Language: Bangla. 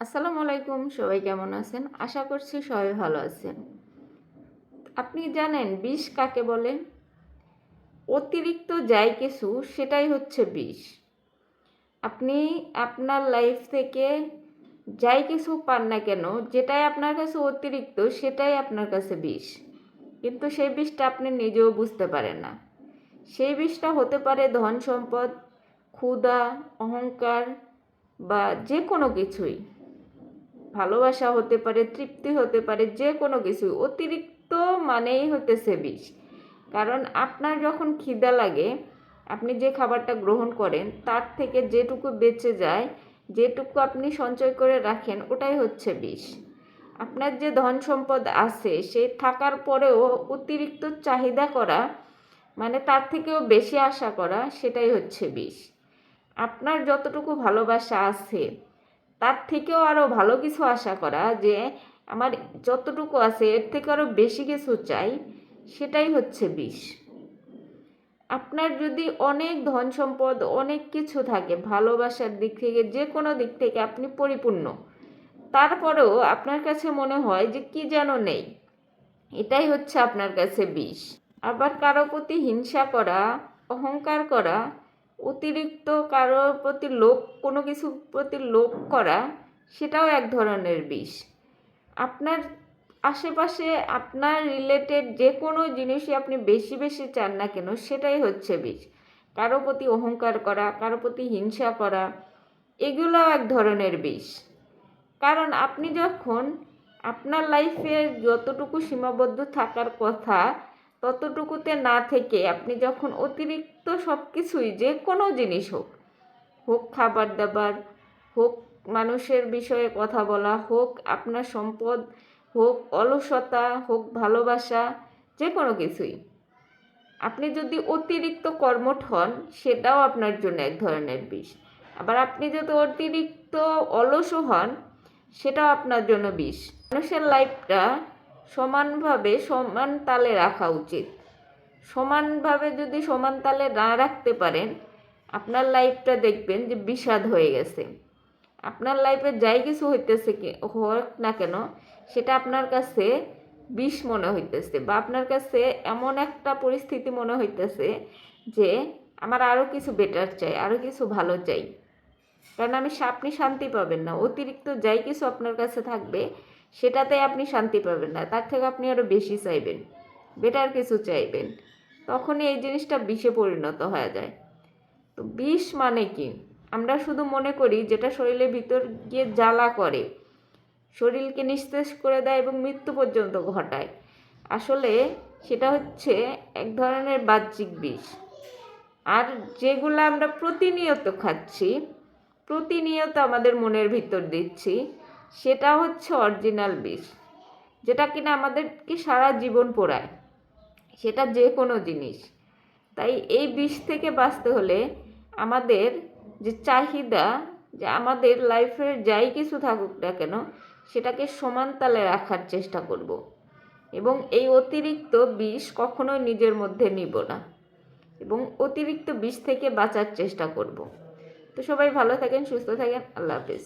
আসসালামু আলাইকুম, সবাই কেমন আছেন? আশা করছি সবাই ভালো আছেন। আপনি জানেন বিষ কাকে বলে? অতিরিক্ত যাই কিছু, সেটাই হচ্ছে বিষ। আপনি আপনার লাইফ থেকে যাই কিছু পান না কেন, যেটাই আপনার কাছে অতিরিক্ত, সেটাই আপনার কাছে বিষ। কিন্তু সেই বিষটা আপনি নিজেও বুঝতে পারেন না। সেই বিষটা হতে পারে ধন সম্পদ, ক্ষুধা, অহংকার বা যে কোনো কিছুই। ভালোবাসা হতে পারে, তৃপ্তি হতে পারে, যে কোনো কিছু, অতিরিক্ত মানেই হতেছে বিষ। কারণ আপনার যখন খিদা লাগে, আপনি যে খাবারটা গ্রহণ করেন, তার থেকে যেটুকু বেঁচে যায়, যেটুকু আপনি সঞ্চয় করে রাখেন, ওটাই হচ্ছে বিষ। আপনার যে ধন সম্পদ আছে সে থাকার পরেও অতিরিক্ত চাহিদা করা মানে তার থেকেও বেশি আশা করা, সেটাই হচ্ছে বিষ। আপনার যতটুকু ভালোবাসা আছে তার থেকেও আরও ভালো কিছু আশা করা যে আমার যতটুকু আছে, এর থেকে আরও বেশি কিছু চাই, সেটাই হচ্ছে বিষ। আপনার যদি অনেক ধন সম্পদ, অনেক কিছু থাকে, ভালোবাসার দিক থেকে, যে কোনো দিক থেকে আপনি পরিপূর্ণ, তারপরেও আপনার কাছে মনে হয় যে কি যেন নেই, এটাই হচ্ছে আপনার কাছে বিষ। আবার কারও প্রতি হিংসা করা, অহংকার করা অতিরিক্ত কারোর প্রতি লোভ, কোনো কিছুর প্রতি লোভ করা, সেটাও এক ধরনের বিষ। আপনার আশেপাশে আপনার রিলেটেড যে কোনো জিনিসই আপনি বেশি বেশি চান না কেন, সেটাই হচ্ছে বিষ। কারও প্রতি অহংকার করা, কারও প্রতি হিংসা করা, এগুলোও এক ধরনের বিষ। কারণ আপনি যখন আপনার লাইফে যতটুকু সীমাবদ্ধ থাকার কথা ততটুকুতে না থেকে আপনি যখন অতিরিক্ত সব কিছুই যে কোনো জিনিস হোক হোক খাবার দাবার হোক মানুষের বিষয়ে কথা বলা, হোক আপনার সম্পদ, হোক অলসতা, হোক ভালোবাসা, যে কোনো কিছুই, আপনি যদি অতিরিক্ত কর্মঠ হন, সেটাও আপনার জন্য এক ধরনের বিষ। আবার আপনি যদি অতিরিক্ত অলসও হন, সেটাও আপনার জন্য বিষ। মানুষের লাইফটা সমানভাবে সমান তালে রাখা উচিত। সমানভাবে যদি সমান তালে না রাখতে পারেন, আপনার লাইফটা দেখবেন যে বিষাদ হয়ে গেছে। আপনার লাইফে যাই কিছু হইতেছে হোক না কেন, সেটা আপনার কাছে বিষ মনে হইতেছে বা আপনার কাছে এমন একটা পরিস্থিতি মনে হইতেছে যে আমার আরও কিছু বেটার চাই আরও কিছু ভালো চাই। কারণ আমি আপনি শান্তি পাবেন না, অতিরিক্ত যাই কিছু আপনার কাছে থাকবে সেটাতে আপনি শান্তি পাবেন না, তার থেকে আপনি আরও বেশি চাইবেন বেটার কিছু চাইবেন। তখনই এই জিনিসটা বিষে পরিণত হয়ে যায়। তো বিষ মানে কি? আমরা শুধু মনে করি যেটা শরীরের ভিতর গিয়ে জ্বালা করে, শরীরকে নিস্তেজ করে দেয় এবং মৃত্যু পর্যন্ত ঘটায়। আসলে সেটা হচ্ছে এক ধরনের বাহ্যিক বিষ। আর যেগুলো আমরা প্রতিনিয়ত খাচ্ছি, প্রতিনিয়ত আমাদের মনের ভিতর দিচ্ছি সেটা হচ্ছে অরিজিনাল বিষ যেটা কিনা আমাদেরকে সারা জীবন পোড়ায় সেটা যে কোনো জিনিস তাই এই বিষ থেকে বাঁচতে হলে আমাদের যে চাহিদা, যে আমাদের লাইফের যাই কিছু থাকুক না কেন, সেটাকে সমান তালে রাখার চেষ্টা করব। এবং এই অতিরিক্ত বিষ কখনোই নিজের মধ্যে নিব না এবং অতিরিক্ত বিষ থেকে বাঁচার চেষ্টা করব। তো সবাই ভালো থাকেন, সুস্থ থাকেন, আল্লাহ হাফিজ